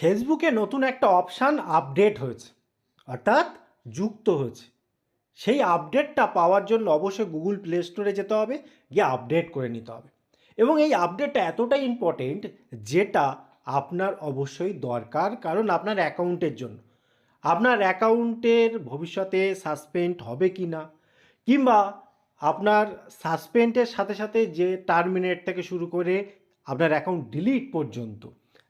ফেসবুকে নতুন একটা অপশান আপডেট হয়েছে, অর্থাৎ যুক্ত হয়েছে। সেই আপডেটটা পাওয়ার জন্য অবশ্যই গুগল প্লে স্টোরে যেতে হবে, গিয়ে আপডেট করে নিতে হবে। এবং এই আপডেটটা এতটাই ইম্পর্টেন্ট যেটা আপনার অবশ্যই দরকার, কারণ আপনার অ্যাকাউন্টের জন্য। আপনার অ্যাকাউন্টের ভবিষ্যতে সাসপেন্ড হবে কি না, কিংবা আপনার সাসপেন্ডের সাথে সাথে যে টার্মিনেট থেকে শুরু করে আপনার অ্যাকাউন্ট ডিলিট পর্যন্ত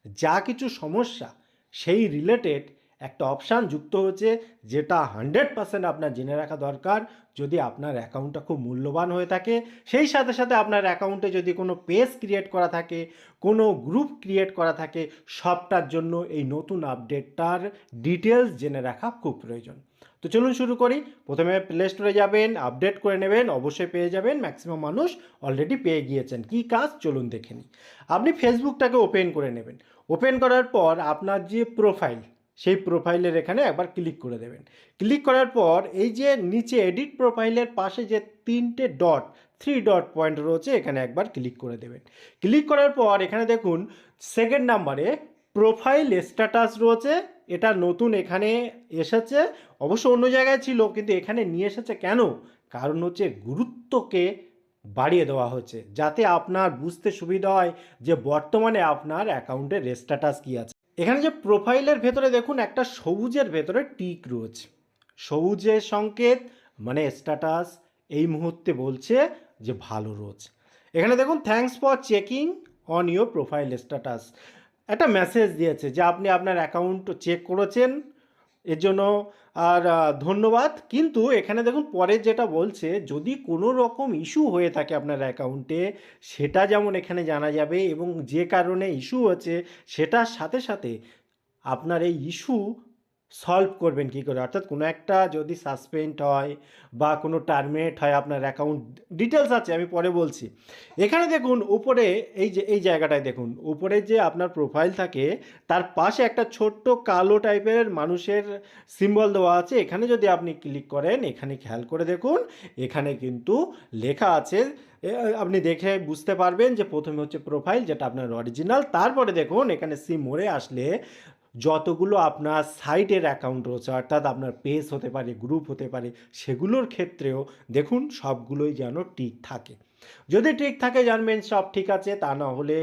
যা কিছু সমস্যা সেই রিলেটেড একটা অপশান যুক্ত হচ্ছে যেটা হান্ড্রেড পার্সেন্ট আপনার জেনে রাখা দরকার। যদি আপনার অ্যাকাউন্টটা খুব মূল্যবান হয়ে থাকে, সেই সাথে সাথে আপনার অ্যাকাউন্টে যদি কোনো পেজ ক্রিয়েট করা থাকে, কোনো গ্রুপ ক্রিয়েট করা থাকে, সবটার জন্য এই নতুন আপডেটটার ডিটেলস জেনে রাখা খুব প্রয়োজন। তো চলুন শুরু করি। প্রথমে প্লে স্টোরে যাবেন আপডেট করে নেবেন, অবশ্যই পেয়ে যাবেন ম্যাক্সিমাম মানুষ অলরেডি পেয়ে গিয়েছেন। কী কাজ? চলুন দেখে নিই। আপনি ফেসবুকটাকে ওপেন করে নেবেন। ওপেন করার পর আপনার যে প্রোফাইল সেই প্রোফাইলের এখানে একবার ক্লিক করে দেবেন। ক্লিক করার পর এই যে নিচে এডিট প্রোফাইলের পাশে যে তিনটে ডট থ্রি ডট পয়েন্ট রয়েছে, এখানে একবার ক্লিক করে দেবেন। ক্লিক করার পর এখানে দেখুন সেকেন্ড নাম্বারে প্রোফাইল স্ট্যাটাস রয়েছে, এটা নতুন এখানে এসেছে, অবশ্য অন্য জায়গায় ছিল, কিন্তু এখানে নিয়ে এসেছে কেন? কারণ হচ্ছে গুরুত্বকে বাড়িয়ে দেওয়া হচ্ছে, যাতে আপনার বুঝতে সুবিধা হয় যে বর্তমানে আপনার অ্যাকাউন্টের স্ট্যাটাস কী আছে। এখানে যে প্রোফাইলের ভেতরে দেখুন, একটা সবুজের ভেতরে টিক রয়েছে। সবুজের সংকেত মানে স্ট্যাটাস এই মুহূর্তে বলছে যে ভালো রয়েছে। এখানে দেখুন thanks for checking on your profile status একটা মেসেজ দিয়েছে যে আপনি আপনার অ্যাকাউন্ট চেক করেছেন এর জন্য আর ধন্যবাদ। কিন্তু এখানে দেখুন, পরে যেটা বলছে, যদি কোনো রকম ইস্যু হয়ে থাকে আপনার অ্যাকাউন্টে সেটা যেমন এখানে জানা যাবে এবং যে কারণে ইস্যু হচ্ছে, সেটার সাথে সাথে আপনার এই ইস্যু সলভ করবেন কী করে? অর্থাৎ কোনো একটা যদি সাসপেন্ড হয় বা কোনো টার্মিনেট হয় আপনার অ্যাকাউন্ট ডিটেলস আছে, আমি পরে বলছি। এখানে দেখুন, উপরে এই যে, এই জায়গাটায় দেখুন, উপরে যে আপনার প্রোফাইল থাকে, তার পাশে একটা ছোট্ট কালো টাইপের মানুষের সিম্বল দেওয়া আছে। এখানে যদি আপনি ক্লিক করেন, এখানে খেয়াল করে দেখুন, এখানে কিন্তু লেখা আছে আপনি দেখে বুঝতে পারবেন যে প্রথমে হচ্ছে প্রোফাইল যেটা আপনার অরিজিনাল তারপরে দেখুন, এখানে সিম মোড়ে আসলে যতগুলো আপনার সাইটের অ্যাকাউন্ট রয়েছে, অর্থাৎ আপনার পেজ হতে পারে, গ্রুপ হতে পারে, সেগুলোর ক্ষেত্রেও দেখুন সবগুলোই যেন ঠিক থাকে। যদি ঠিক থাকে জানবেন সব ঠিক আছে, তা না হলে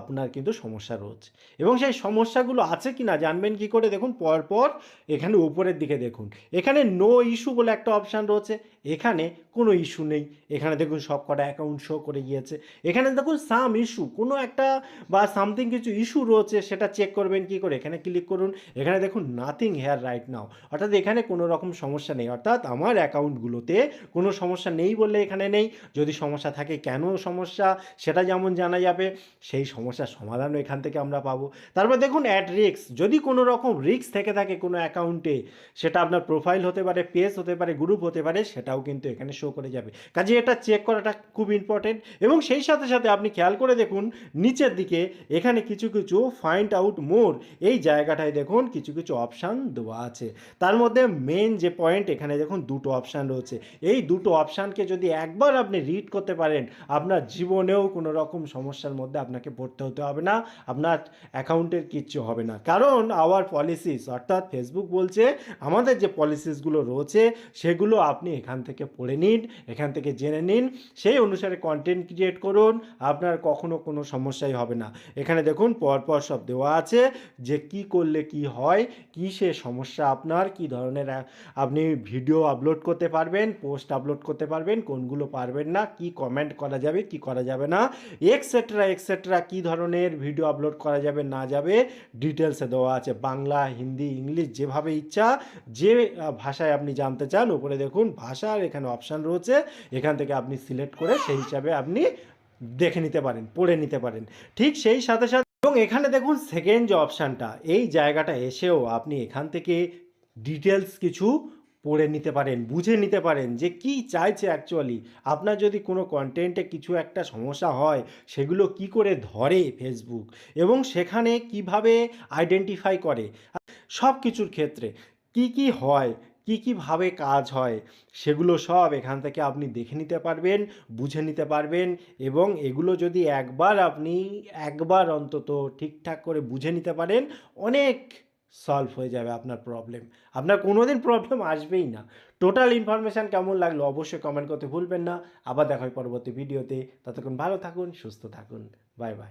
আপনার কিন্তু সমস্যা রয়েছে। এবং সেই সমস্যাগুলো আছে কি না জানবেন কি করে দেখুন, পরপর এখানে উপরের দিকে দেখুন। এখানে নো ইস্যু বলে একটা অপশান রয়েছে, এখানে কোনো ইস্যু নেই। এখানে দেখুন সব কটা অ্যাকাউন্ট শো করে গিয়েছে। এখানে দেখুন সাম ইস্যু কোনো একটা বা সামথিং কিছু ইস্যু রয়েছে, সেটা চেক করবেন কি করে? এখানে ক্লিক করুন। এখানে দেখুন নাথিং হেয়ার রাইট নাও অর্থাৎ এখানে কোনো রকম সমস্যা নেই। অর্থাৎ আমার অ্যাকাউন্টগুলোতে কোনো সমস্যা নেই বললে এখানে নেই। যদি সমস্যা থাকে কেন সমস্যা, সেটা যেমন জানা যাবে, সেই সমস্যার সমাধানও এখান থেকে আমরা পাবো। তারপর দেখুন অ্যাড রিক্স যদি কোনো রকম রিক্স থেকে থাকে কোনো অ্যাকাউন্টে সেটা আপনার প্রোফাইল হতে পারে পেজ হতে পারে গ্রুপ হতে পারে, সেটাও কিন্তু এখানে শো করে যাবে। কাজে এটা চেক করাটা খুব ইম্পর্টেন্ট এবং সেই সাথে সাথে আপনি খেয়াল করে দেখুন, নিচের দিকে এখানে কিছু কিছু ফাইন্ড আউট মোর এই জায়গাটায় দেখুন কিছু কিছু অপশান দেওয়া আছে। তার মধ্যে মেন যে পয়েন্ট এখানে দেখুন দুটো অপশান রয়েছে। এই দুটো অপশানকে যদি একবার আপনি রিড করতে পারেন, আপনার জীবনেও কোনো রকম সমস্যার মধ্যে আপনাকে পড়তে হতে হবে না, আপনার অ্যাকাউন্টের কিচ্ছু হবে না। কারণ আওয়ার পলিসিস অর্থাৎ ফেসবুক বলছে, আমাদের যে পলিসিসগুলো রয়েছে, সেগুলো আপনি এখান থেকে পড়ে নিন, এখান থেকে জেনে নিন, সেই অনুসারে কন্টেন্ট ক্রিয়েট করুন, আপনার কখনো কোনো সমস্যাই হবে না। এখানে দেখুন, পরপর সব দেওয়া আছে, যে কি করলে কি হয় কি সে সমস্যা আপনার, কি ধরনের আপনি ভিডিও আপলোড করতে পারবেন পোস্ট আপলোড করতে পারবেন, কোনগুলো পারবেন না, কি কমেন্ট করা যাবে, কি করা যাবে না এক্সেট্রা এক্সেট্রা কি ধরনের ভিডিও আপলোড করা যাবে, না যাবে ডিটেলসে দেওয়া আছে। বাংলা, হিন্দি, ইংলিশ, যেভাবে ইচ্ছা, যে ভাষায় আপনি জানতে চান, উপরে দেখুন ভাষার এখানে অপশান রয়েছে। এখান থেকে আপনি সিলেক্ট করে সেই হিসাবে আপনি দেখে নিতে পারেন, পড়ে নিতে পারেন। ঠিক সেই সাথে সাথে এবং এখানে দেখুন সেকেন্ড যে অপশানটা এই জায়গাটা এসেও আপনি এখান থেকে ডিটেলস কিছু পড়ে নিতে পারেন, বুঝে নিতে পারেন যে কি চাইছে অ্যাকচুয়ালি আপনার যদি কোনো কন্টেন্টে কিছু একটা সমস্যা হয়, সেগুলো কি করে ধরে ফেসবুক এবং সেখানে কীভাবে আইডেন্টিফাই করে? সব কিছুর ক্ষেত্রে কি কি হয়, কী কীভাবে কাজ হয়, সেগুলো সব এখান থেকে আপনি দেখে নিতে পারবেন, বুঝে নিতে পারবেন এবং এগুলো যদি একবার আপনি একবার অন্তত ঠিকঠাক করে বুঝে নিতে পারেন, অনেক সলভ হয়ে যাবে আপনার প্রবলেম আপনার কোনো দিন প্রবলেম আসবেই না। টোটাল ইনফরমেশান কেমন লাগল অবশ্যই কমেন্ট করতে ভুলবেন না। আবার দেখা হয় পরবর্তী ভিডিওতে ততক্ষণ ভালো থাকুন, সুস্থ থাকুন। Bye bye